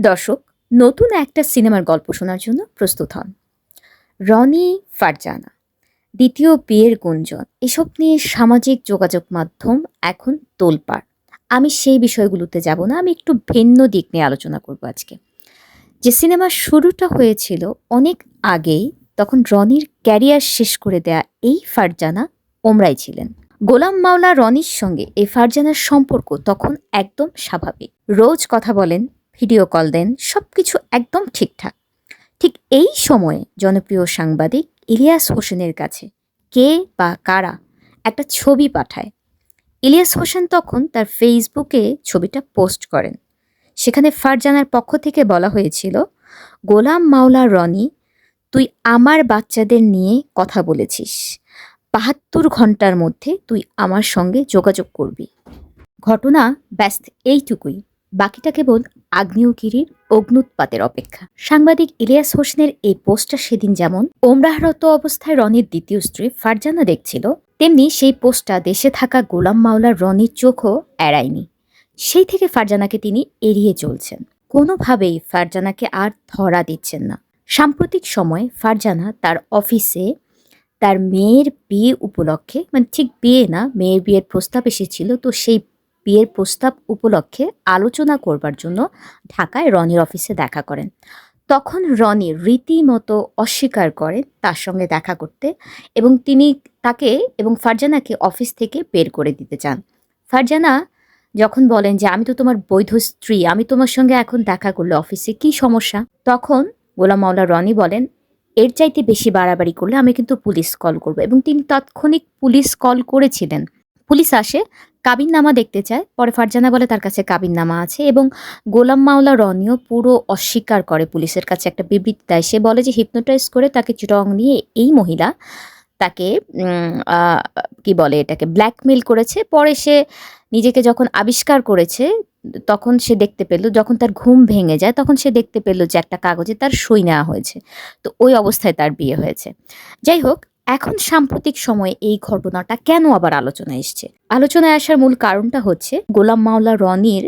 দর্শক, নতুন একটা সিনেমার গল্প শোনার জন্য প্রস্তুত হন। রনি ফারজানা, দ্বিতীয় বিয়ের গুঞ্জন, এসব নিয়ে সামাজিক যোগাযোগ মাধ্যম এখন তোলপাড়। আমি সেই বিষয়গুলোতে যাব না, আমি একটু ভিন্ন দিক নিয়ে আলোচনা করব আজকে। যে সিনেমার শুরুটা হয়েছিল অনেক আগেই, তখন রনির ক্যারিয়ার শেষ করে দেয়া এই ফারজানা ওমরাই ছিলেন। গোলাম মাওলা রনির সঙ্গে এই ফারজানার সম্পর্ক তখন একদম স্বাভাবিক। রোজ কথা বলেন ভিডিও কল দেন সব কিছু একদম ঠিকঠাক। ঠিক এই সময়ে জনপ্রিয় সাংবাদিক ইলিয়াস হোসেনের কাছে কে বা কারা একটা ছবি পাঠায়। ইলিয়াস হোসেন তখন তার ফেসবুকে ছবিটা পোস্ট করেন। সেখানে ফারজানার পক্ষ থেকে বলা হয়েছিল, গোলাম মাওলা রনি, তুই আমার বাচ্চাদের নিয়ে কথা বলেছিস। বাহাত্তর ঘণ্টার মধ্যে তুই আমার সঙ্গে যোগাযোগ করবি। ঘটনা ব্যস্ত এইটুকুই। বাকিটা কেবল আগ্নেয়গিরির অগ্নুৎপাতের অপেক্ষা। সাংবাদিক ইলিয়াস হোসেনের এই পোস্টটা সেদিন যেমন ওমরাহরত অবস্থায় রনির দ্বিতীয় স্ত্রী ফারজানা দেখছিল, তেমনি সেই পোস্টটা দেশে থাকা গোলাম মাওলার রনির চোখও এড়ায়নি। সেই থেকে ফারজানাকে তিনি এড়িয়ে চলছেন। কোনোভাবেই ফারজানাকে আর ধরা দিচ্ছেন না। সাম্প্রতিক সময়ে ফারজানা তার অফিসে তার মেয়ের বিয়ে উপলক্ষে মানে ঠিক বিয়ে না, মেয়ের বিয়ের প্রস্তাব এসেছিল, তো সেই বিয়ের প্রস্তাব উপলক্ষে আলোচনা করবার জন্য ঢাকায় রনির অফিসে দেখা করেন। তখন রনি রীতিমতো অস্বীকার করেন তার সঙ্গে দেখা করতে এবং তিনি তাকে এবং ফারজানাকে অফিস থেকে বের করে দিতে চান। ফারজানা যখন বলেন যে, আমি তো তোমার বৈধ স্ত্রী, আমি তোমার সঙ্গে এখন দেখা করলে অফিসে কি সমস্যা? তখন গোলাম মাওলা রনি বলেন, এর চাইতে বেশি বাড়াবাড়ি করলে আমি কিন্তু পুলিশ কল করব। এবং তিনি তাৎক্ষণিক পুলিশ কল করেছিলেন। পুলিশ আসে, কাবিননামা দেখতে চায়। পরে ফারজানা বলে, তার কাছে কাবিননামা আছে। এবং গোলাম মাওলা রনিও পুরো অস্বীকার করে পুলিশের কাছে একটা বিবৃতি দেয়। সে বলে যে হিপনোটাইজ করে তাকে চিটং নিয়ে এই মহিলা তাকে কি বলে এটাকে ব্ল্যাকমেল করেছে। পরে সে নিজেকে যখন আবিষ্কার করেছে, তখন সে দেখতে পেল, যখন তার ঘুম ভেঙে যায়, তখন সে দেখতে পেল যে একটা কাগজে তার সই নেওয়া হয়েছে। তো ওই অবস্থায় তার বিয়ে হয়েছে। যাই হোক এখন সাম্প্রতিক সময়ে এই ঘটনাটা কেন আবার আলোচনায় এসছে? আলোচনায় আসার মূল কারণটা হচ্ছে গোলাম মাওলা রনির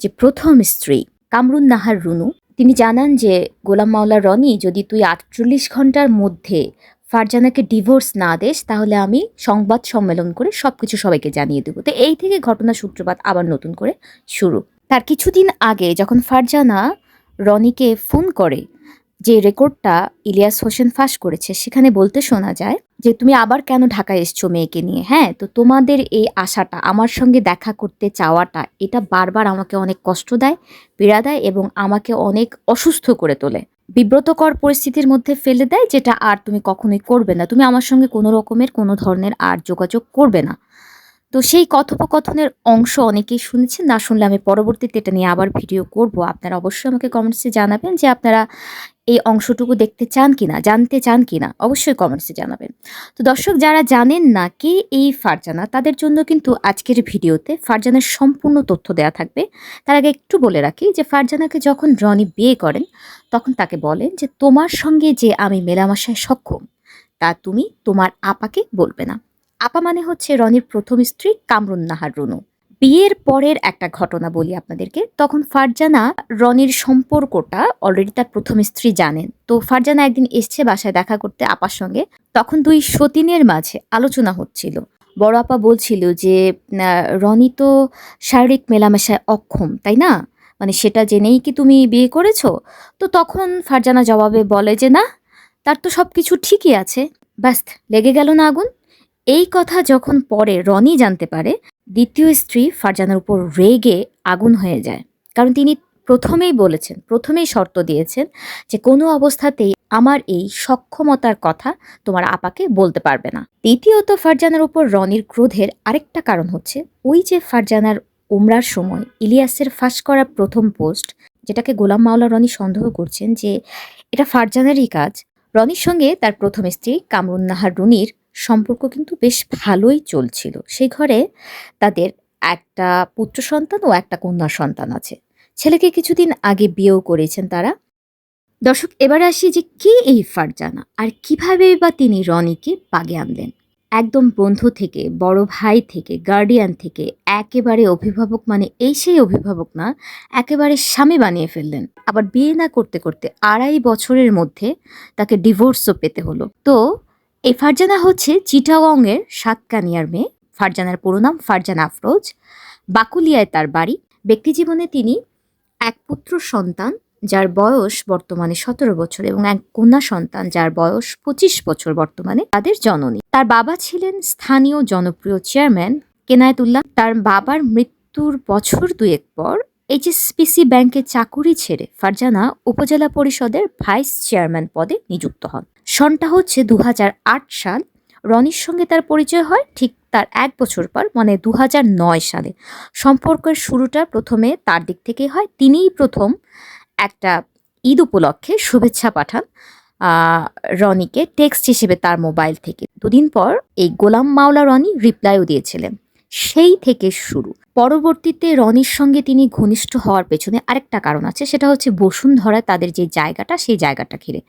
যে প্রথম স্ত্রী, কামরুন নাহার রুনু, তিনি জানান যে গোলাম মাওলা রনি, যদি তুই আটচল্লিশ ঘণ্টার মধ্যে ফারজানাকে ডিভোর্স না দেস, তাহলে আমি সংবাদ সম্মেলন করে সব কিছু সবাইকে জানিয়ে দেবো। তো এই থেকে ঘটনা সূত্রপাত আবার নতুন করে শুরু। তার কিছুদিন আগে যখন ফারজানা রনিকে ফোন করে যে রেকর্ডটা ইলিয়াস হোসেন ফাঁস করেছে, সেখানে বলতে শোনা যায় যে, তুমি আবার কেন ঢাকায় এসছো মেয়েকে নিয়ে? হ্যাঁ তো তোমাদের এই আশাটা, আমার সঙ্গে দেখা করতে চাওয়াটা, এটা বারবার আমাকে অনেক কষ্ট দেয়, পীড়া দেয় এবং আমাকে অনেক অসুস্থ করে তোলে। বিব্রতকর পরিস্থিতির মধ্যে ফেলে দেয়, যেটা আর তুমি কখনোই করবে না। তুমি আমার সঙ্গে কোনো রকমের, কোনো ধরনের আর যোগাযোগ করবে না। তো সেই কথোপকথনের অংশ অনেকেই শুনেছেন, না শুনলে আমি পরবর্তীতে এটা নিয়ে আবার ভিডিও করব। আপনারা অবশ্যই আমাকে কমেন্টসে জানাবেন যে আপনারা এই অংশটুকু দেখতে চান কিনা, জানতে চান কিনা, অবশ্যই কমেন্টসে জানাবেন। তো দর্শক, যারা জানেন না কে এই ফারজানা, তাদের জন্য কিন্তু আজকের ভিডিওতে ফারজানার সম্পূর্ণ তথ্য দেওয়া থাকবে। তার আগে একটু বলে রাখি যে ফারজানাকে যখন রনি বিয়ে করেন, তখন তাকে বলেন যে, তোমার সঙ্গে যে আমি মেলামেশায় সক্ষম, তা তুমি তোমার আপাকে বলবে না। আপা মানে হচ্ছে রনির প্রথম স্ত্রী কামরুন নাহার রুনু। বিয়ের পরের একটা ঘটনা বলি আপনাদেরকে। তখন ফারজানা রনির সম্পর্কটা অলরেডি তার প্রথম স্ত্রী জানেন। তো ফারজানা একদিন এসছে বাসায় দেখা করতে আপার সঙ্গে। তখন দুই সতীনের মাঝে আলোচনা হচ্ছিল। বড় আপা বলছিল যে রনি তো শারীরিক মেলামেশায় অক্ষম, তাই না? মানে সেটা জেনেই কি তুমি বিয়ে করেছ? তো তখন ফারজানা জবাবে বলে যে, না, তার তো সব কিছু ঠিকই আছে। ব্যাস, লেগে গেল না আগুন। এই কথা যখন পরে রনি জানতে পারে, দ্বিতীয় স্ত্রী ফারজানার উপর রেগে আগুন হয়ে যায়। কারণ তিনি প্রথমেই বলেছেন, প্রথমেই শর্ত দিয়েছেন যে কোনো অবস্থাতেই আমার এই সক্ষমতার কথা তোমার আপাকে বলতে পারবে না। দ্বিতীয়ত ফারজানার উপর রনির ক্রোধের আরেকটা কারণ হচ্ছে, ওই যে ফারজানার উমরার সময় ইলিয়াসের ফাঁস করা প্রথম পোস্ট, যেটাকে গোলাম মাওলা রনি সন্দেহ করছেন যে এটা ফারজানারই কাজ, রনির সঙ্গে তার প্রথম স্ত্রী কামরুন নাহার রুনির সম্পর্ক কিন্তু বেশ ভালোই চলছিল। সেই ঘরে তাদের একটা পুত্র সন্তান ও একটা কন্যা সন্তান আছে। ছেলেকে কিছুদিন আগে বিয়েও করেছেন তারা। দর্শক, এবার আসি যে কে এই ফারজানা? আর কীভাবে বা তিনি রনিকে পাগে আনলেন? একদম বন্ধু থেকে, বড় ভাই থেকে গার্ডিয়ান থেকে, একেবারে অভিভাবক মানে এই সেই অভিভাবক না, একেবারে স্বামী বানিয়ে ফেললেন। আবার বিয়ে না করতে করতে আড়াই বছরের মধ্যে তাকে ডিভোর্সও পেতে হলো। তো এই ফারজানা হচ্ছে চিটাগংয়ের সাতকানিয়ার মেয়ে। ফারজানার পুরো নাম ফারজানা আফরোজ। বাকুলিয়ায় তার বাড়ি। ব্যক্তিজীবনে তিনি এক পুত্র সন্তান, যার বয়স বর্তমানে সতেরো বছর এবং এক কন্যা সন্তান, যার বয়স পঁচিশ বছর বর্তমানে তাদের জননী। তার বাবা ছিলেন স্থানীয় জনপ্রিয় চেয়ারম্যান কেনায়েতুল্লাহ। তার বাবার মৃত্যুর বছর দুয়েক পর এইচএসপিসি ব্যাংকে চাকুরি ছেড়ে ফারজানা উপজেলা পরিষদের ভাইস চেয়ারম্যান পদে নিযুক্ত হন। সনটা হচ্ছে দু হাজার আট সাল। রনির সঙ্গে তার পরিচয় হয় ঠিক তার এক বছর পর মানে দু হাজার নয় সালে। সম্পর্কের শুরুটা প্রথমে তার দিক থেকেই হয়। তিনিই প্রথম একটা ঈদ উপলক্ষে শুভেচ্ছা পাঠান রনিকে টেক্সট হিসেবে তার মোবাইল থেকে। দুদিন পর এই গোলাম মাওলা রনি রিপ্লাইও দিয়েছিলেন। সেই থেকে শুরু। পরবর্তীতে রনির সঙ্গে তিনি ঘনিষ্ঠ হওয়ার পেছনে আরেকটা কারণ আছে, সেটা হচ্ছে বসুন্ধরায় তাদের যে জায়গাটা, সেই জায়গাটা ঘিরে।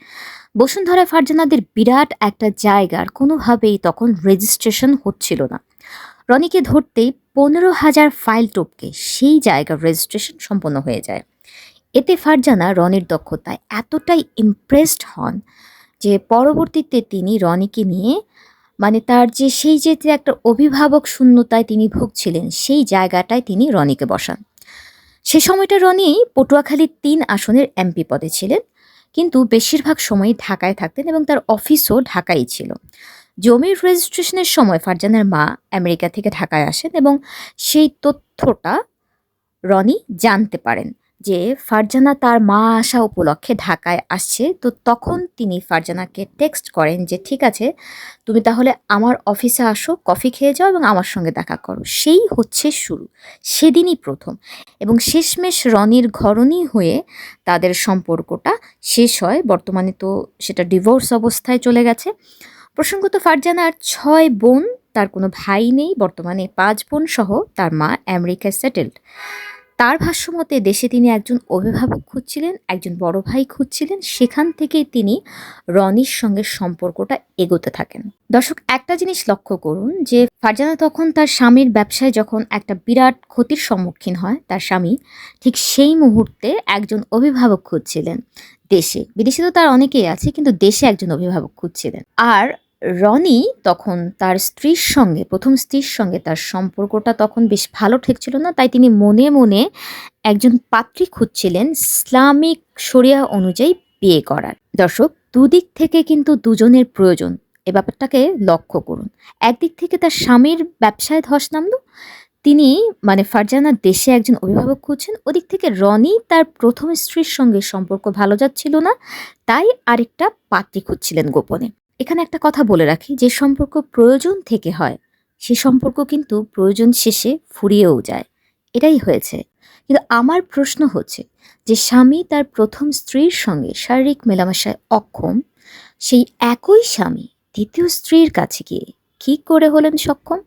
বসুন্ধরা ফারজানাদের বিরাট একটা জায়গার কোনোভাবেই তখন রেজিস্ট্রেশন হচ্ছিল না। রনিকে ধরতেই পনেরো হাজার ফাইল টপকে সেই জায়গার রেজিস্ট্রেশন সম্পন্ন হয়ে যায়। এতে ফারজানা রনির দক্ষতায় এতটাই ইমপ্রেসড হন যে পরবর্তীতে তিনি রনিকে নিয়ে মানে তার যে সেই যে একটা অভিভাবক শূন্যতায় তিনি ভুগছিলেন, সেই জায়গাটায় তিনি রনিকে বসান। সে সময়টা রনি পটুয়াখালীর তিন আসনের এমপি পদে ছিলেন, কিন্তু বেশিরভাগ সময় ঢাকায় থাকতেন এবং তার অফিসও ঢাকাই ছিল। জমির রেজিস্ট্রেশনের সময় ফারজানের মা আমেরিকা থেকে ঢাকায় আসেন এবং সেই তথ্যটা রনি জানতে পারেন। যে ফারজানা তার মা আসা উপলক্ষে ঢাকায় আসছে, তো তখন তিনি ফারজানাকে টেক্সট করেন যে, ঠিক আছে, তুমি তাহলে আমার অফিসে আসো কফি খেয়ে যাও এবং আমার সঙ্গে দেখা করো। সেই হচ্ছে শুরু, সেদিনই প্রথম এবং শেষমেশ রনির ঘরণী হয়ে তাদের সম্পর্কটা শেষ হয়। বর্তমানে তো সেটা ডিভোর্স অবস্থায় চলে গেছে। প্রসঙ্গত ফারজানার ছয় বোন, তার কোনো ভাই নেই, বর্তমানে পাঁচ বোন সহ তার মা আমেরিকায় সেটেলড তার ভাষ্যমতে দেশে তিনি একজন অভিভাবক খুঁজছিলেন, একজন বড় ভাই খুঁজছিলেন, সেখান থেকে তিনি রনির সঙ্গে সম্পর্কটা এগোতে থাকেন। দর্শক, একটা জিনিস লক্ষ্য করুন যে ফারজানা তখন তার স্বামীর ব্যবসায় যখন একটা বিরাট ক্ষতির সম্মুখীন হয়, তার স্বামী ঠিক সেই মুহূর্তে একজন অভিভাবক খুঁজছিলেন দেশে। বিদেশে তো তার অনেকেই আছে, কিন্তু দেশে একজন অভিভাবক খুঁজছিলেন। আর রনি তখন তার স্ত্রীর সঙ্গে, প্রথম স্ত্রীর সঙ্গে তার সম্পর্কটা তখন বেশ ভালো ঠেকছিল না। তাই তিনি মনে মনে একজন পাত্রী খুঁজছিলেন ইসলামিক শরিয়া অনুযায়ী বিয়ে করার। দর্শক, দুদিক থেকে কিন্তু দুজনের প্রয়োজন। এ ব্যাপারটাকে লক্ষ্য করুন। একদিক থেকে তার স্বামীর ব্যবসায় ধস নামলো। তিনি মানে ফারজানা দেশে একজন অভিভাবক খুঁজছেন। ওদিক থেকে রনি তার প্রথম স্ত্রীর সঙ্গে সম্পর্ক ভালো যাচ্ছিল না। তাই আরেকটা পাত্রী খুঁজছিলেন গোপনে। এখানে একটা কথা বলে রাখি, যে সম্পর্ক প্রয়োজন থেকে হয়, সে সম্পর্ক কিন্তু প্রয়োজন শেষে ফুরিয়েও যায়। এটাই হয়েছে। কিন্তু আমার প্রশ্ন হচ্ছে যে স্বামী তার প্রথম স্ত্রীর সঙ্গে শারীরিক মেলামেশায় অক্ষম, সেই একই স্বামী দ্বিতীয় স্ত্রীর কাছে গিয়ে কী করে হলেন সক্ষম?